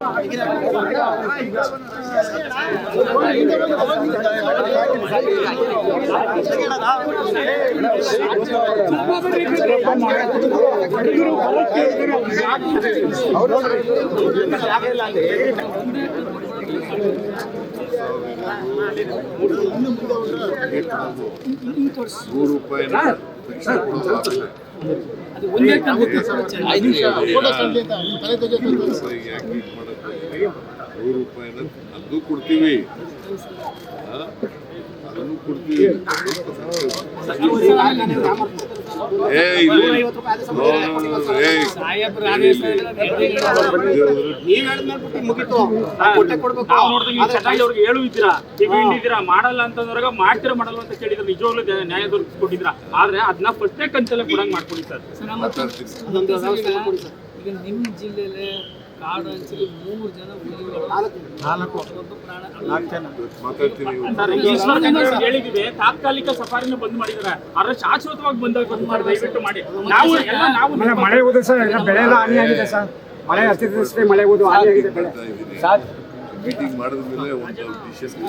ನೂರು ರೂಪಾಯಿನ ಭಿಕ್ಷೆ ಕೊಡೋ ಆಸೆ. ನೂರು ಮಾಡಕ್ಕೆ ನೂರು ರೂಪಾಯಿನ ಅದು ಕೊಡ್ತೀವಿ? ಅದನ್ನು ಕೊಡ್ತೀವಿ ಏ ಹೇಳು ಇದ್ದೀರಾ. ಹಿಂಡಿದ್ದೀರಾ ಮಾಡಲ್ಲ ಅಂತಂದ್ರಾಗ ಮಾಡ್ತೀರಾ ಮಾಡಲ್ಲ ಅಂತ ಕೇಳಿದ್ರೆ ನಿಜವಾಗ್ಲೂ ನ್ಯಾಯ- ಕೊಟ್ಟಿದ್ರ ಆದ್ರೆ ಅದನ್ನ ಪ್ರತ್ಯೇಕ ಕಂತಲ್ಲೇ ಕೊಡಂಗ್ ಮಾಡ್ಕೊಡಿ ಸರ್. ಈಗ ನಿಮ್ಮ ಜಿಲ್ಲೆಯಲ್ಲಿ ಕಾಡು ಮೂರು ಜನ ನಾಲ್ಕು ಪ್ರಾಣ ತಾತ್ಕಾಲಿಕ ಸಫಾರಿನ ಬಂದ್ ಮಾಡಿದ್ದಾರೆ ಆದ್ರೆ ಶಾಶ್ವತವಾಗಿ ಬಂದ ಬಂದ್ ಮಾಡಿ ದಯವಿಟ್ಟು ಮಾಡಿ ನಾವು ಎಲ್ಲ ನಾವು ಮಳೆ ಹೋದ ಸರ್ ಎಲ್ಲ ಬೆಳೆ ಎಲ್ಲ ಹಾನಿಯಾಗಿದೆ ಸರ್ ಮಳೆ ಅತಿವೃಷ್ಟಿ ಮಳೆ ಹೋದು ಹಾನಿಯಾಗಿದೆ ಬೆಳೆ ಮಾಡ್ತಾ ಮೀಟಿಂಗ್ ಮಾಡಿದ್ಮೇಲೆ ಒಂದು ಡಿಸಿಷನ್